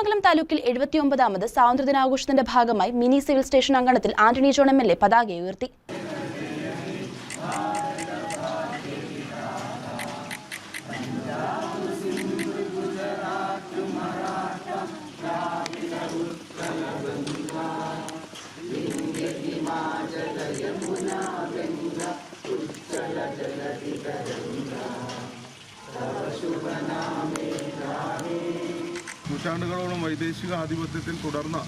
കോതമംഗലം താലൂക്കിൽ എഴുപത്തിയൊമ്പതാമത് സ്വാതന്ത്ര്യദിനാഘോഷത്തിന്റെ ഭാഗമായി mini civil station അങ്കണത്തിൽ Antony John M L A പതാക ഉയർത്തി. നൂറ്റാണ്ടുകളോളം വൈദേശിക ആധിപത്യത്തിൽ തുടർന്ന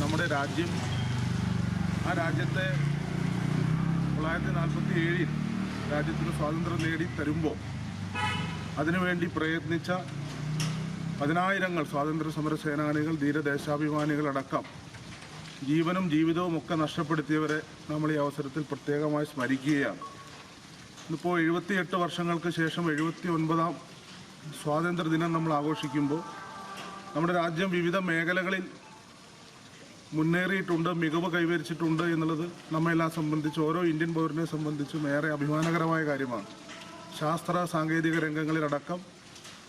നമ്മുടെ രാജ്യം ആ രാജ്യത്തെ തൊള്ളായിരത്തി നാൽപ്പത്തി ഏഴിൽ രാജ്യത്തിന് സ്വാതന്ത്ര്യം നേടി തരുമ്പോൾ അതിനുവേണ്ടി പ്രയത്നിച്ച പതിനായിരങ്ങൾ സ്വാതന്ത്ര്യ സമര സേനാനികൾ ധീരദേശാഭിമാനികളടക്കം ജീവനും ജീവിതവും ഒക്കെ നഷ്ടപ്പെടുത്തിയവരെ നമ്മൾ ഈ അവസരത്തിൽ പ്രത്യേകമായി സ്മരിക്കുകയാണ്. ഇന്നിപ്പോൾ എഴുപത്തിയെട്ട് വർഷങ്ങൾക്ക് ശേഷം എഴുപത്തി ഒൻപതാം സ്വാതന്ത്ര്യ ദിനം നമ്മൾ ആഘോഷിക്കുമ്പോൾ നമ്മുടെ രാജ്യം വിവിധ മേഖലകളിൽ മുന്നേറിയിട്ടുണ്ട് മികവ് കൈവരിച്ചിട്ടുണ്ട് എന്നുള്ളത് നമ്മെല്ലാം സംബന്ധിച്ച് ഓരോ ഇന്ത്യൻ പൗരനെ സംബന്ധിച്ചും ഏറെ അഭിമാനകരമായ കാര്യമാണ്. ശാസ്ത്ര സാങ്കേതിക രംഗങ്ങളിലടക്കം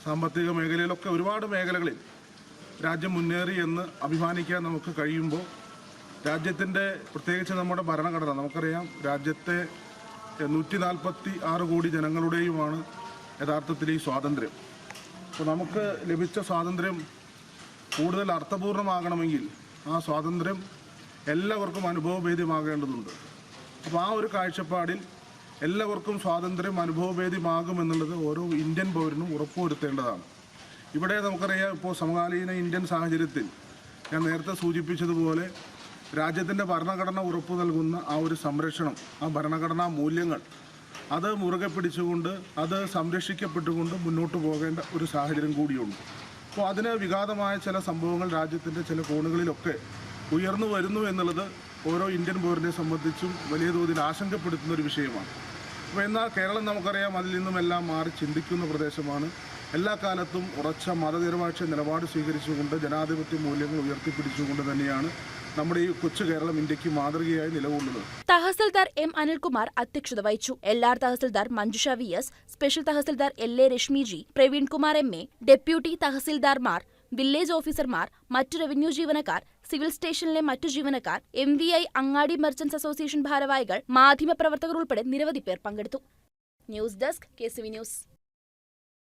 സാമ്പത്തിക മേഖലയിലൊക്കെ ഒരുപാട് മേഖലകളിൽ രാജ്യം മുന്നേറി എന്ന് അഭിമാനിക്കാൻ നമുക്ക് കഴിയുമ്പോൾ രാജ്യത്തിന്റെ പ്രത്യേകിച്ച് നമ്മുടെ ഭരണഘടന നമുക്കറിയാം രാജ്യത്തെ നൂറ്റി നാൽപ്പത്തി ആറ് കോടി ജനങ്ങളുടെയുമാണ് യഥാർത്ഥത്തിൽ ഈ സ്വാതന്ത്ര്യം. അപ്പോൾ നമുക്ക് ലഭിച്ച സ്വാതന്ത്ര്യം കൂടുതൽ അർത്ഥപൂർണമാകണമെങ്കിൽ ആ സ്വാതന്ത്ര്യം എല്ലാവർക്കും അനുഭവഭേദ്യമാകേണ്ടതുണ്ട്. അപ്പോൾ ആ ഒരു കാഴ്ചപ്പാടിൽ എല്ലാവർക്കും സ്വാതന്ത്ര്യം അനുഭവഭേദ്യമാകുമെന്നുള്ളത് ഓരോ ഇന്ത്യൻ പൗരനും ഉറപ്പുവരുത്തേണ്ടതാണ്. ഇവിടെ നമുക്കറിയാം ഇപ്പോൾ സമകാലീന ഇന്ത്യൻ സാഹചര്യത്തിൽ ഞാൻ നേരത്തെ സൂചിപ്പിച്ചതുപോലെ രാജ്യത്തിന്റെ ഭരണഘടന ഉറപ്പു നൽകുന്ന ആ ഒരു സംരക്ഷണം ആ ഭരണഘടനാ മൂല്യങ്ങൾ അത് മുറുകെ പിടിച്ചുകൊണ്ട് അത് സംരക്ഷിക്കപ്പെട്ടുകൊണ്ട് മുന്നോട്ട് പോകേണ്ട ഒരു സാഹചര്യം കൂടിയുണ്ട്. അപ്പോൾ അതിന് വിഘാതമായ ചില സംഭവങ്ങൾ രാജ്യത്തിന്റെ ചില കോണുകളിലൊക്കെ ഉയർന്നു വരുന്നു എന്നുള്ളത് ഓരോ ഇന്ത്യൻ പൗരനെ സംബന്ധിച്ചും വലിയ തോതിൽ ആശങ്കപ്പെടുത്തുന്ന ഒരു വിഷയമാണ്. അപ്പോൾ എന്നാൽ കേരളം നമുക്കറിയാം അതിൽ നിന്നും എല്ലാം മാറി ചിന്തിക്കുന്ന പ്രദേശമാണ്. എല്ലാ കാലത്തും ഉറച്ച മതനിരപേക്ഷ നിലപാട് സ്വീകരിച്ചുകൊണ്ട് ജനാധിപത്യ മൂല്യങ്ങൾ ഉയർത്തിപ്പിടിച്ചുകൊണ്ട് തന്നെയാണ് നമ്മുടെ ഈ കൊച്ചു കേരളം ഇന്ത്യയ്ക്ക് മാതൃകയായി നിലകൊള്ളുന്നത് തഹസിൽദാർ എം അനിൽകുമാർ അധ്യക്ഷത വഹിച്ചു. L R tahsildar Manjusha V S special tahsildar L A Rashmiji Praveen Kumar M A deputy തഹസിൽദാർമാർ village ഓഫീസർമാർ മറ്റു റവന്യൂ ജീവനക്കാർ സിവിൽ സ്റ്റേഷനിലെ മറ്റു ജീവനക്കാർ M V I Angadi merchants association ഭാരവാഹികൾ മാധ്യമപ്രവർത്തകർ ഉൾപ്പെടെ നിരവധി പേർ പങ്കെടുത്തു. News desk K news.